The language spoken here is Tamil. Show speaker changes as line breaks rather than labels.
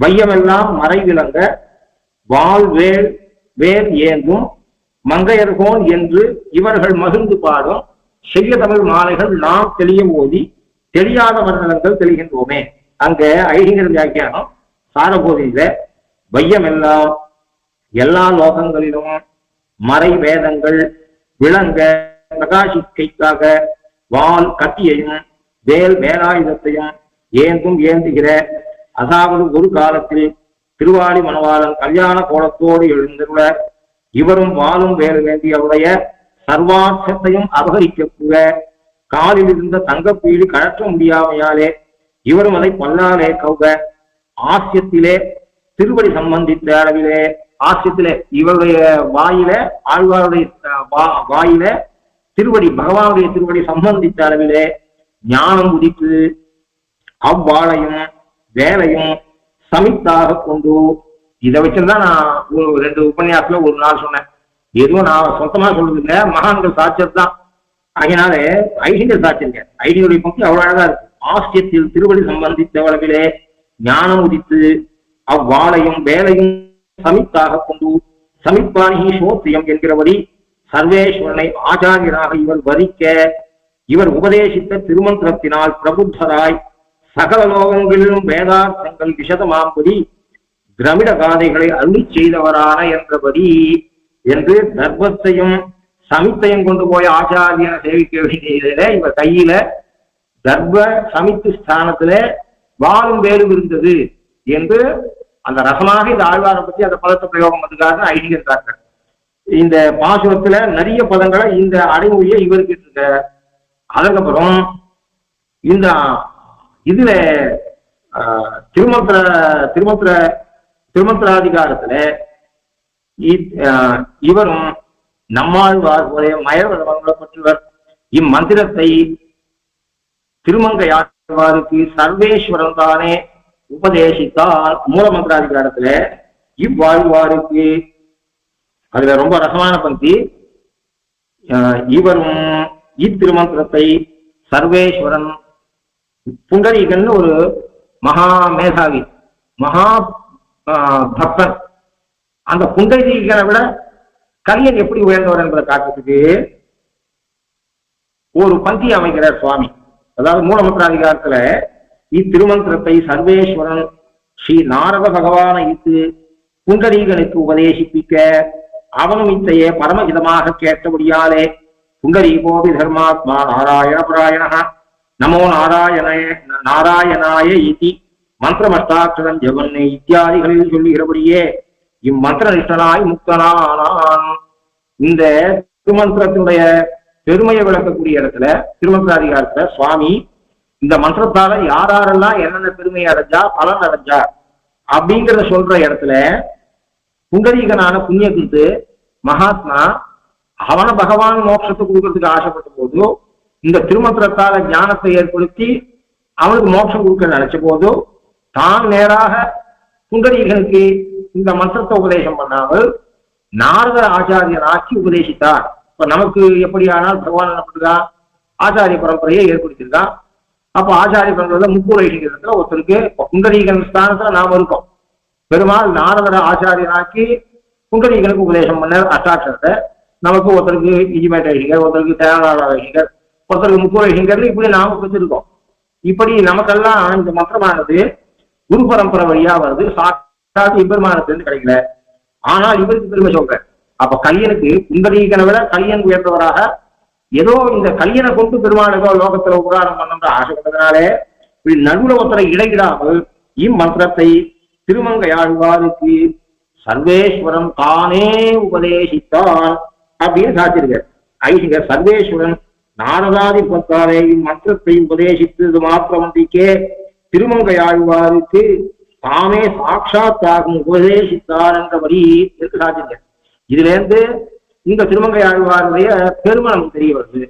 வையமெல்லாம் மறை விளங்க வாள் வேல் வேல் ஏந்தும் மங்கையர்கோன் என்று இவர்கள் மகிழ்ந்து பாடும் செய்ய தமிழ் மாலைகள் நாம் தெளிய ஓதி தெரியாத வர்ணனங்கள் தெளிகின்றோமே. அங்க ஐடிங்கர் வியாக்கியானம் சாரபோதியில வையமெல்லாம் எல்லா லோகங்களிலும் மறை வேதங்கள் விளங்க பிரகாசிக்கைக்காக வாள் கத்தியையும் வேல் வேலாயுதத்தையும் ஏந்தும் ஏந்துகிற அதாவது ஒரு காலத்தில் திருவாடி மணவாளன் கல்யாண கோலத்தோடு எழுந்துள்ள இவரும் வாழும் வேறு வேண்டியவுடைய சர்வார்த்தத்தையும் அபகரிக்கக்கூட காலில் இருந்த தங்கப்பீடு கழற்ற முடியாமையாலே இவரும் அதை பல்லாலே கவுக ஆசியத்திலே திருவடி சம்பந்தித்த அளவிலே ஆசியத்திலே இவருடைய வாயில ஆழ்வாருடைய வா- வாயில திருவடி பகவானுடைய திருவடி சம்பந்தித்த அளவிலே ஞானம் உதித்து அவ்வாழையும் வேலையும் சமித்தாக கொண்டு இதை வச்சுதான் நான் ஒரு ரெண்டு உபன்யாசத்துல ஒரு நாள் சொன்னேன். எதுவும் நான் சொந்தமா சொல்றது இல்லை. மகான்கள் சாட்சியம் தான். அதனால ஐடியல் சாட்சியங்க ஐடியுடைய பங்கு அவ்வளவு அழகா இருக்கு. ஆசியத்தில் திருவடி சம்பந்தித்த அளவிலே ஞானம் உதித்து அவ்வாளையும் வேலையும் சமித்தாக கொண்டு சமிப்பாணி சோத்தியம் என்கிறபடி சர்வேஸ்வரனை ஆச்சாரியனாக இவர் வரிக்க இவர் உபதேசித்த திருமந்திரத்தினால் பிரபுத்தராய் சகல லோகங்களிலும் வேதார்த்தங்கள் விஷதமாம்படி திரமிட காதைகளை அருளி செய்தவரான என்றபடி என்று தர்ப்பத்தையும் சமித்தையும் கொண்டு போய் ஆச்சாரியனை சேவிக்க வேண்டியதில இவ கையில தர்ப்ப சமித்து ஸ்தானத்துல வாழும் வேலும் இருந்தது என்று அந்த ரசமாக இந்த ஆழ்வாரை பத்தி அந்த பதத்தை பிரயோகம் பண்ணுறாரு ஐடியர் இந்த பாசுரத்துல நிறைய பதங்களை இந்த அடைமொழியை இவருக்கு இருக்க அதுக்கப்புறம் இந்த இதுல ஆஹ், திருமந்திர திருமந்திர திருமந்திராதிகாரத்துல ஆஹ், இவரும் நம்மாழ்வார் உடைய மயவளப்பற்றவர் இம்மந்திரத்தை திருமங்கையாழ்வாருக்கு சர்வேஸ்வரன் தானே உபதேசித்தால் மூலமந்திராதிகாரத்துல. இவ்வாழ்வாருக்கு அதுல ரொம்ப ரசமான பந்தி ஆஹ், இவரும் இத்திருமந்திரத்தை சர்வேஸ்வரன் புண்டரீகன் ஒரு மகா மேதாவி மகா ஆஹ், பக்தன். அந்த புண்டரீகனை விட கலியன் எப்படி உயர்ந்தவர் என்பதை காட்டுறதுக்கு ஒரு பந்தி அமைக்கிறார் சுவாமி. அதாவது மூலமந்திராதிகாரத்துல இத்திருமந்திரத்தை சர்வேஸ்வரன் ஸ்ரீ நாரத பகவானை இட்டு புண்டரீகனுக்கு உபதேசிப்பிக்க அவனும் இத்தையே பரமஹிதமாக கேட்டபடியாலே புண்டரீகோபி தர்மாத்மா நாராயண புராயண நமோ நாராயணாய நாராயணாய இதி. மந்திரமஷ்டாட்சரம் ஜெவன் இத்தியாதிகளில் சொல்லுகிறபடியே இம்மந்திர நிஷ்டனாய் முக்தனானான். இந்த திருமந்திரத்தினுடைய பெருமையை விளக்கக்கூடிய இடத்துல திருமந்திராதிகாரத்துல சுவாமி இந்த மந்திரத்தால யாரெல்லாம் என்னென்ன பெருமை அடைஞ்சா பலன் அடைஞ்சா அப்படிங்கிறத சொல்ற இடத்துல புண்டரீகனான புண்ணியகிருத்து மகாத்மா அவன பகவான் மோட்சத்தை கொடுக்கறதுக்கு ஆசைப்பட்ட போது இந்த திருமந்திரத்தால ஞானத்தை ஏற்படுத்தி அவனுக்கு மோட்சம் கொடுக்க நினைச்ச போதோ தான் நேராக குண்டரீகனுக்கு இந்த மந்திரத்தை உபதேசம் பண்ணாமல் நாரத ஆச்சாரியன் ஆக்கி உபதேசித்தார். இப்ப நமக்கு எப்படியானால் பகவான் என்ன பண்ணுறான் ஆச்சாரிய பரம்பரையை ஏற்படுத்தியிருக்கான் அப்ப ஆச்சாரிய பரம்பரை முக்கூரைஷிங்கிறதுல ஒருத்தருக்கு குண்டரீகன் ஸ்தானத்துல நாம இருக்கோம். பெருமாள் நாரதர ஆச்சாரியனாக்கி குண்டரீகனுக்கு உபதேசம் பண்ண அஷ்டாட்சரத்தை. நமக்கு ஒருத்தருக்கு இஜிமேட் ஐஷிகர் ஒருத்தருக்கு தேவநாத ஐஷிகர் ஒருத்தருக்கு முக்கூர் வயசுங்கிறது இப்படி நாம கொடுத்துருக்கோம் இப்படி நமக்கெல்லாம் இந்த மந்திரமானது குரு பரம்பரை வழியா வருது. சாட்சாத்து இப்பெருமானத்திலிருந்து கிடைக்கல. ஆனால் இவருக்கு பெருமை சொல்றேன். அப்ப கல்யனுக்கு குந்தரீகனை விட கல்யன் உயர்ந்தவராக ஏதோ இந்த கல்யனை கொண்டு பெருமானதோ லோகத்துல உபகாரம் பண்ணன்ற ஆசைப்பட்டதுனாலே இப்படி நடுவுல ஒருத்தரை இடையிடாமல் இம்மந்திரத்தை திருமங்கையாழ்வாருக்கு சர்வேஸ்வரன் தானே உபதேசித்தான் அப்படின்னு சாத்திருக்கார் ஐசிகர் சர்வேஸ்வரன் நாரதாதி பத்தாரையும் இம்மந்திரத்தை உபதேசித்தது மாத்திரமன்றிக்கே திருமங்கையாழ்வாருக்கு தாமே சாட்சாத்தாகும் உபதேசித்தார் என்றபடி இருக்கு சாத்திருக்கார் இதுல இருந்து இந்த திருமங்கை ஆழ்வாருடைய பெருமை தெரிய வருது.